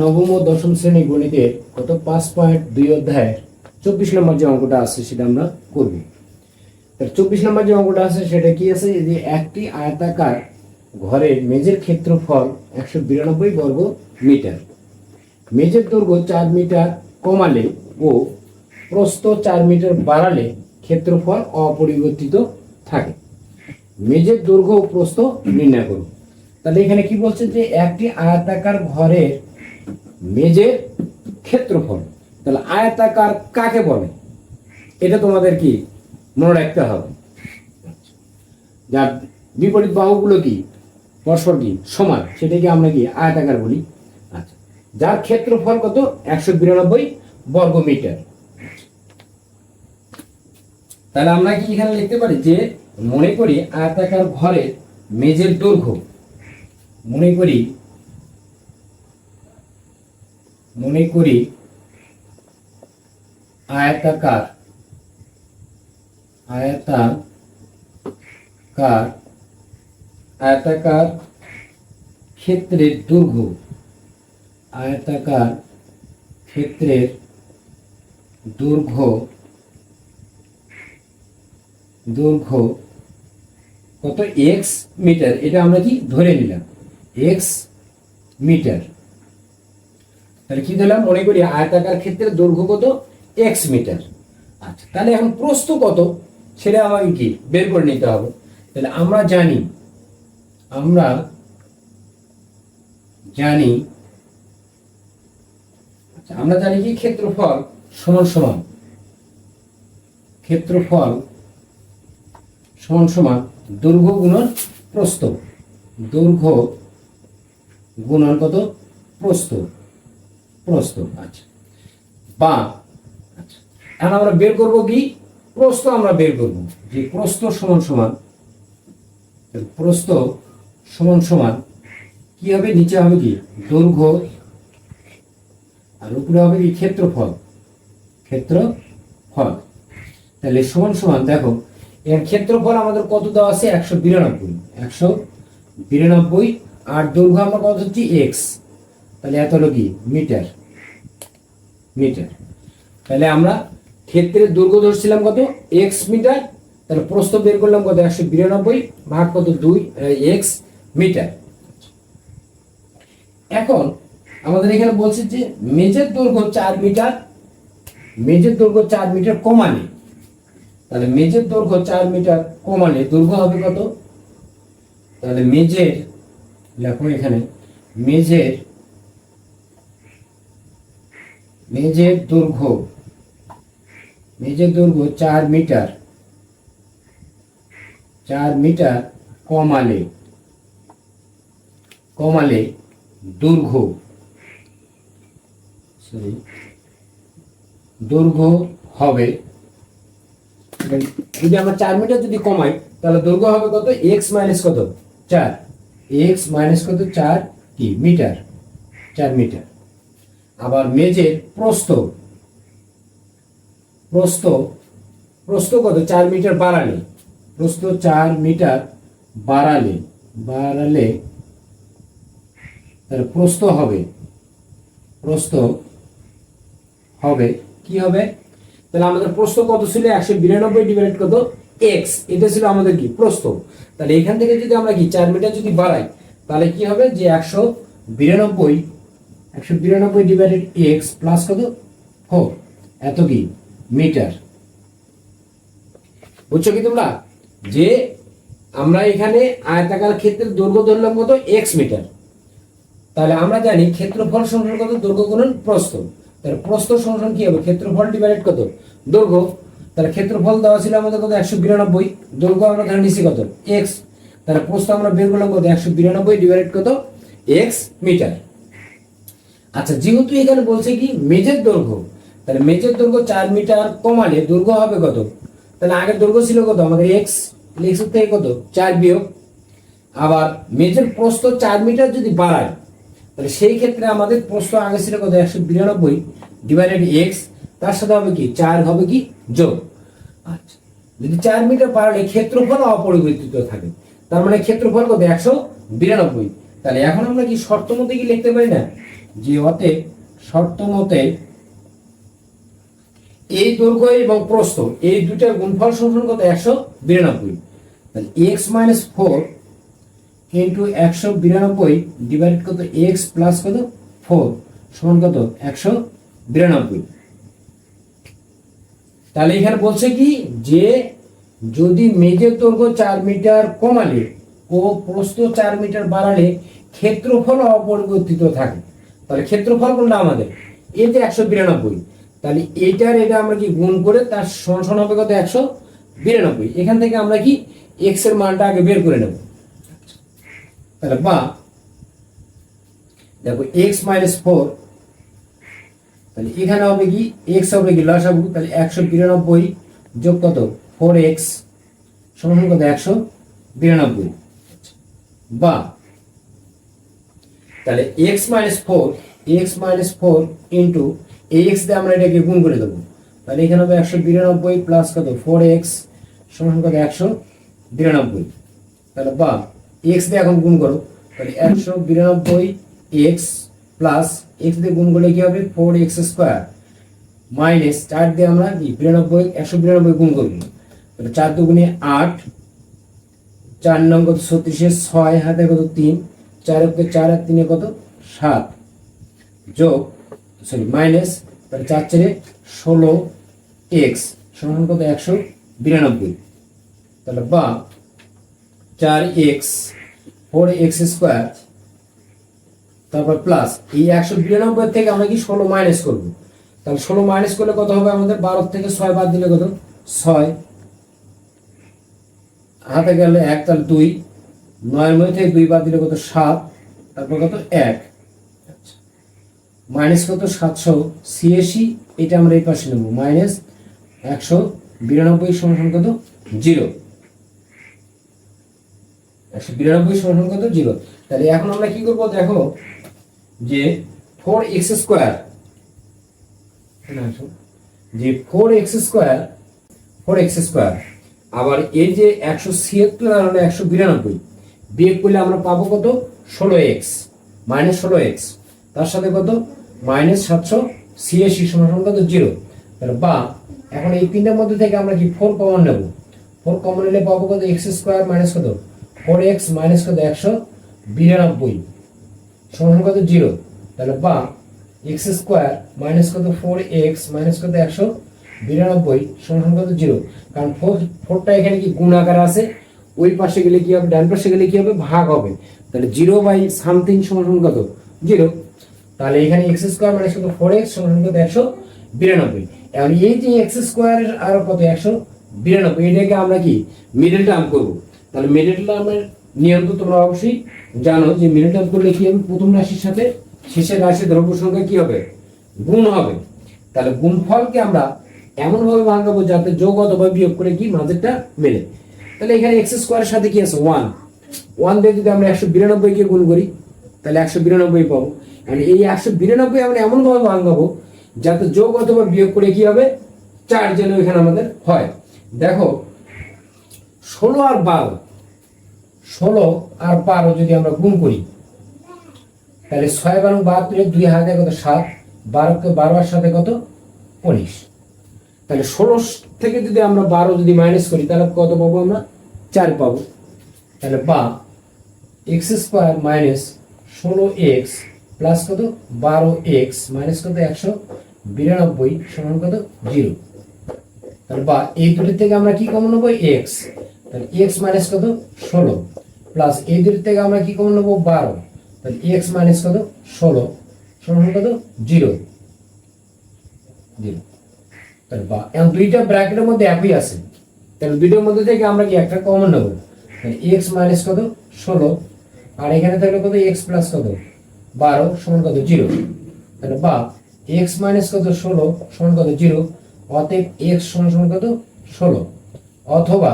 নবম ও দশম শ্রেণি গণিতের কত পাঁচ পয়েন্ট দুই অধ্যায়ের চব্বিশ নম্বর যে অঙ্কটা আছে সেটা আমরা করব। চব্বিশ নম্বর যে অঙ্কটা আছে সেটা কি আছে? যে একটি আয়তাকার ঘরের মেজের ক্ষেত্রফল একশো বিরানব্বই বর্গ মিটার। মেজের দৈর্ঘ্য চার মিটার কমালে ও প্রস্থ চার মিটার বাড়ালে ক্ষেত্রফল অপরিবর্তিত থাকে। মেজের দৈর্ঘ্য ও প্রস্থ নির্ণয় করুন। তাহলে এখানে কি বলছে যে একটি আয়তাকার ঘরের মেজের ক্ষেত্রফল। তাহলে আয়তাকার কাকে বলে? এটা তোমাদের কি মনে রাখতে হবে। যার বিপরীত বাহুগুলো কি? পরস্পর কি সমান। সেটাকে আমরা কি আয়তাকার বলি? আচ্ছা। যার ক্ষেত্রফল কত? একশো বিরানব্বই বর্গ মিটার। তাহলে আমরা কি এখানে লিখতে পারি যে, মনে করি আয়তাকার ঘরের মেজের দৈর্ঘ্য। মনে করি মনে করি আয়তাকার আয়তাকার আয়তাকার ক্ষেত্রের দৈর্ঘ্য আয়তাকার ক্ষেত্রের দৈর্ঘ্য দৈর্ঘ্য কত এক্স মিটার? এটা আমরা কি ধরে নিলাম? X meter. তাহলে কি ধরলাম মনে করি আয়তাকার ক্ষেত্রে দৈর্ঘ্য কত? এক্স মিটার আচ্ছা তাহলে এখন প্রস্থ কত? সেটা আমাকে কি? বের করে নিতে হবে। তাহলে আমরা জানি আমরা জানি আচ্ছা আমরা জানি কি? ক্ষেত্রফল সমান সমান, ক্ষেত্রফল সমান সমান দৈর্ঘ্য গুণন প্রস্থ। দৈর্ঘ্য গুণন কত? প্রস্থ। প্রস্থ আচ্ছা। বা আচ্ছা। আমরা বের করব কি? প্রস্থ আমরা বের করব। যে প্রস্থ সমান সমান প্রস্থ সমান সমান কি হবে? নিচে হবে কি? দৈর্ঘ্য। আর উপরে হবে কি? ক্ষেত্রফল। ক্ষেত্রফল। তাহলে সমান সমান, দেখো, এর ক্ষেত্রফল আমাদের কত দেওয়া আছে? একশো বিরানব্বই। একশো বিরানব্বই। আর দৈর্ঘ্য আমরা কত হচ্ছে এক্স। তাহলে এত হলো কি? মিটার। মিটার তাহলে আমরা ক্ষেত্রের দৈর্ঘ্য ধরছিলাম কত? এক্স মিটার তাহলে প্রস্থ বের করলাম কত? একশো বিরানব্বই ভাগ কত? দুই এক্স মিটার এখন আমাদের এখানে বলছে যে মেজের দৈর্ঘ্য চার মিটার মেজের দৈর্ঘ্য চার মিটার কমালে। তাহলে মেজের দৈর্ঘ্য চার মিটার কমালে দৈর্ঘ্য হবে কত? তাহলে মেজের লেখো এখানে মেজের মেজের দৈর্ঘ্য মেজের দৈর্ঘ্য চার মিটার চার মিটার কমালে কমালে দৈর্ঘ্য sorry, দৈর্ঘ্য হবে যদি আমরা চার মিটার যদি কমাই তাহলে দৈর্ঘ্য হবে কত? এক্স মাইনাস কত? চার। এক্স মাইনাস কত? চার কি? মিটার চার মিটার। আবার মেজের প্রস্থ। প্রস্থ প্রস্থ কত? চার মিটার বাড়ালে। প্রস্থ চার মিটার বাড়ালে বাড়ালে তাহলে প্রস্থ হবে। প্রস্থ হবে, কি হবে? তাহলে আমাদের প্রস্থ কত ছিল? একশো বিরানব্বই ডিভাইড কত? এক্স এটা ছিল আমাদের কি? প্রস্থ। তাহলে এখান থেকে যদি আমরা কি চার মিটার যদি বাড়াই, তাহলে কি হবে? যে একশো বিরানব্বই একশো বিরানব্বই ডিভাইডেড এক্স প্লাস কত? ফোর এত কি? মিটার বুঝছ কি তোমরা? যে আমরা এখানে আয়তাকার ক্ষেত্রে দৈর্ঘ্য ধরলাম কত? এক্স মিটার তাহলে আমরা জানি ক্ষেত্রফল সমান কত? দৈর্ঘ্য গুণন প্রস্থ। তাহলে প্রস্থ সমান কি হবে? ক্ষেত্রফল ডিভাইডেড কত? দৈর্ঘ্য। তাহলে ক্ষেত্রফল দেওয়া ছিল আমাদের কত? একশো বিরানব্বই। দৈর্ঘ্য আমরা ধরে নিচ্ছি কত? এক্স তাহলে প্রস্থ আমরা বের করলাম কত? একশো বিরানব্বই ডিভাইডেড কত? এক্স মিটার আচ্ছা যেহেতু এখানে বলছে কি মেজের দৈর্ঘ্য, তাহলে মেজের দৈর্ঘ্য চার মিটার কমালে দৈর্ঘ্য হবে কত? তাহলে আগের দৈর্ঘ্য ছিল কত? আমাদের এক্স এক্স থেকে কত? চার বিয়োগ। আবার মেজের প্রস্থ চার মিটার যদি বাড়ায়, তাহলে সেই ক্ষেত্রে আমাদের প্রশ্ন আগে ছিল কত? একশো বিরানব্বই ডিভাইডেড এক্স তার সাথে হবে কি? চার হবে কি? যোগ। আচ্ছা যদি চার মিটার বাড়ালে ক্ষেত্রফল অপরিবর্তিত থাকে, তার মানে ক্ষেত্রফল কত? একশো বিরানব্বই। তাহলে এখন আমরা কি শর্ত মতে কি লিখতে পারি না? যে অতএব শর্ত মতে এই দৈর্ঘ্য এবং প্রস্থ, এই দুটার গুণফল সমান কত একশো বিরানব্বই। তাহলে এক্স মাইনাস ফোর ইন্টু একশো বিরানব্বই ডিভাইড কত? এক্স প্লাস কত? ফোর সমান কত? একশো বিরানব্বই। তাহলে এখানে বলছে কি? যে যদি মেঘের দৈর্ঘ্য চার মিটার কমালে ও প্রস্থ চার মিটার বাড়ালে ক্ষেত্রফল অপরিবর্তিত থাকে। তাহলে ক্ষেত্রফল কোনটা আমাদের? এই যে একশো বিরানব্বই। তাহলে এটার এটা আমরা কি গুণ করে তার সমান হবে কত একশো বিরানব্বই। এখান থেকে আমরা কি এক্সের মানটা আগে বের করে নেব। তাহলে বা, দেখো এক্স মাইনাস ফোর তাহলে এখানে হবে কি? এক্স হবে কি? লস লসাগু তাহলে একশো বিরানব্বই যোগ কত? ফোর এক্স সমান কত? একশো বিরানব্বই। বা। তাহলে x minus four x minus four into x দিয়ে আমরা এটাকে গুণ করে দেবো। তাহলে এখানে হবে একশো বিরানব্বই প্লাস কত? ফোর এক্স সমান কত? একশো বিরানব্বই। তাহলে বা এক্স দিয়ে এখন গুণ করো। তাহলে একশো বিরানব্বই এক্স প্লাস এক্স দিয়ে গুণ করলে কি হবে? ফোর এক্স স্কোয়ার মাইনাস চার দিয়ে আমরা কি? বিরানব্বই, একশো বিরানব্বই গুণ করব। তাহলে চার দুগুণে আট চার নং কত ছত্রিশে ছয় হাতে কত? তিন। চার অক্ষে চার আর তিনে কত? সাত। যোগ সরি মাইনাস তাহলে চার চারে ষোলো এক্স। সমান কত? একশো বিরানব্বই। তাহলে বা চার এক্স ফোর এক্স স্কোয়ার, তারপর প্লাস এই একশো বিরানব্বই থেকে আমরা কি ষোলো মাইনাস করব? তাহলে ষোলো মাইনাস করলে কত হবে? আমাদের বারো থেকে ছয় বাদ দিলে কত? ছয়। হাতে গেলে এক তার দুই। নয়ের মধ্যে থেকে দুই বাদ দিলে কত সাত? তারপর কত? এক। মাইনাস কত? সাতশো ছিয়াশি। এটা আমরা এই পাশে নেব। মাইনাস একশো বিরানব্বই সমান কত? জিরো। একশো বিরানব্বই সমান কত? জিরো। তাহলে এখন আমরা কি করব দেখো? যে ফোর এক্স স্কোয়ার। যে four x square four x square. আবার এই যে একশো ছিয়াত্তর আর হলো একশো বিরানব্বই, বিয়োগ করলে আমরা পাবো কত? ষোলো এক্স, মাইনাস ষোলো এক্স। তার সাথে কত? মাইনাস সাতশো ছিয়াশি সমান কত? জিরো। তাহলে বা, এখন এই তিনটার মধ্যে থেকে আমরা কি ফোর কমন নেব? ফোর কমন নিলে পাবো কত? এক্স স্কোয়ার মাইনাস কত? ফোর এক্স মাইনাস কত? একশো বিরানব্বই। সমান কত? জিরো। তাহলে বা, এক্স স্কোয়ার মাইনাস কত? ফোর এক্স মাইনাস কত? একশো বিরানব্বই সমান কত জিরো কারণ ফোর ফোরটা এখানে কি গুণ আকার আছে? ওই পাশে গেলে কি হবে? ডান পাশে গেলে কি হবে? ভাগ হবে। তাহলে জিরো বাই সামথিং সমান কত? জিরো তাহলে এখানে এক্স স্কোয়ার মাইনাস কত? ফোর এক্স সমান কত? একশো বিরানব্বই। এখন এই যে এক্স স্কোয়ার আর কত? একশো বিরানব্বই। এটাকে আমরা কি? মিডল টার্ম করব। তাহলে মিডল টার্মের নিয়ম তো তোমরা অবশ্যই জানো যে মিডল টার্ম করলে কি হবে? প্রথম রাশির সাথে শেষের রাশির দ্রব্য সংখ্যা কি হবে? গুণ হবে। তাহলে গুণফলকে আমরা এমনভাবে ভাঙাবো যাতে যোগ অথবা বিয়োগ করে কি মাঝেরটা মেলে। তাহলে এখানে এক্স স্কোয়ারের সাথে কি আছে? ওয়ান ওয়ান দিয়ে যদি আমরা একশো বিরানব্বইকে গুণ করি, তাহলে একশো বিরানব্বই পাবো। মানে এই একশো বিরানব্বই আমরা এমনভাবে ভাঙাবো যাতে যোগ অথবা বিয়োগ করে কি হবে? চার যেন এখানে আমাদের হয়। দেখো, ষোলো আর বারো। ষোলো আর বারো যদি আমরা গুণ করি, তাহলে ছয় বারো বাহাত্তরে দুই হাজার কত? সাত। বারোকে বারোর সাথে কত? উনিশ। তাহলে ষোলো থেকে যদি আমরা বারো যদি মাইনাস করি, তাহলে কত পাবো আমরা? চার পাবো। তাহলে বা এক্স স্কোয়ার মাইনাস ষোলো এক্স প্লাস কত? বারো এক্স মাইনাস কত? একশো বিরানব্বই সমান কত? জিরো তাহলে বা এই দুটির থেকে আমরা কি কমন নেব? এক্স তাহলে এক্স মাইনাস কত? ষোলো। প্লাস এই দুটির থেকে আমরা কি কমন নেব? বারো। তাহলে এক্স মাইনাস কত? ষোলো। সমান কত? জিরো জিরো তাহলে বা, এখন দুইটা ব্র্যাকেটের মধ্যে একই আছে। তাহলে দুইটার মধ্যে থেকে আমরা কি একটা কমন নেব? এক্স মাইনাস কত? ষোলো। আর এখানে থাকলে কত? এক্স প্লাস কত? বারো সমান কত? জিরো। তাহলে বা এক্স মাইনাস কত? ষোলো সমান কত? জিরো। অতএব এক্স সমান সমান কত? ষোলো। অথবা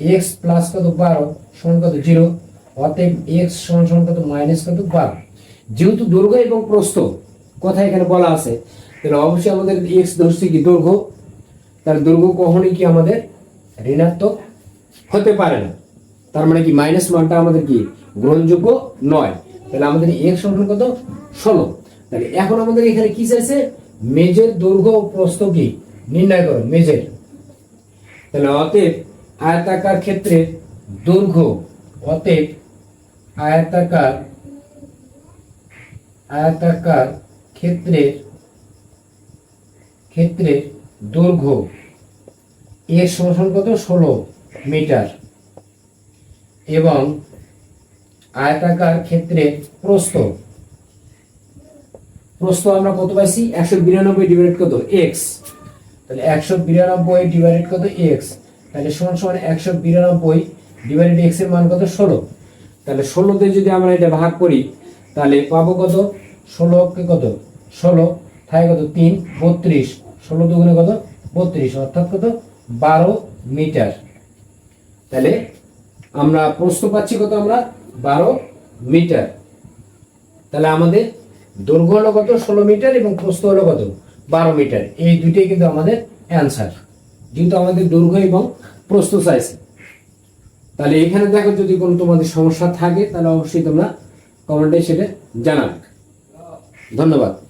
এক্স প্লাস কত? বারো সমান কত? জিরো। অতএব এক্স সমান সমান কত? মাইনাস কত? বারো। যেহেতু দৈর্ঘ্য এবং প্রস্থ, কথা এখানে বলা আছে। তাহলে অবশ্যই আমাদের এক্স ধরছি কি দৈর্ঘ্য তার দৈর্ঘ্য কখনই কি আমাদের ঋণাত্মক হতে পারে না। তার মানে কি মাইনাস মানটা আমাদের কি? গ্রহণযোগ্য নয়। তাহলে আমাদের এক্স সমান কত? ষোলো। তাহলে এখন আমাদের এখানে কি চাইছে? মেজের দৈর্ঘ্য ও প্রস্থ কি? নির্ণয় করো, মেজের। তাহলে অতএব আয়তাকার ক্ষেত্রে দৈর্ঘ্য অতএব আয়তাকার আয়তাকার ক্ষেত্রের ক্ষেত্রে দৈর্ঘ্য এর সমান কত? ষোলো মিটার। এবং আয়তাকার ক্ষেত্রে প্রস্থ। প্রস্থ আমরা কত পাইছি? একশো বিরানব্বই ডিভাইড কত? এক্স তাহলে একশো বিরানব্বই ডিভাইডেড কত? এক্স তাহলে সমান সমান একশো বিরানব্বই ডিভাইডেড এক্সের মান কত? ষোলো। তাহলে ষোলোতে যদি আমরা এটা ভাগ করি, তাহলে পাবো কত? ষোলো কে কত? ষোলো থাকে কত? তিন, বত্রিশ। ষোলো দুগুণে কত? বত্রিশ, অর্থাৎ কত? বারো মিটার। তাহলে আমরা প্রস্থ পাচ্ছি কত আমরা? বারো মিটার। তাহলে আমাদের দৈর্ঘ্য হলো কত? ষোলো মিটার এবং প্রস্থ হলো কত? বারো মিটার। এই দুইটাই কিন্তু আমাদের অ্যান্সার। যেহেতু আমাদের দৈর্ঘ্য এবং প্রস্থ চাইছে তাহলে এখানে দেখো যদি কোনো তোমাদের সমস্যা থাকে, তাহলে অবশ্যই তোমরা কমেন্টে সেটা জানাবে। ধন্যবাদ।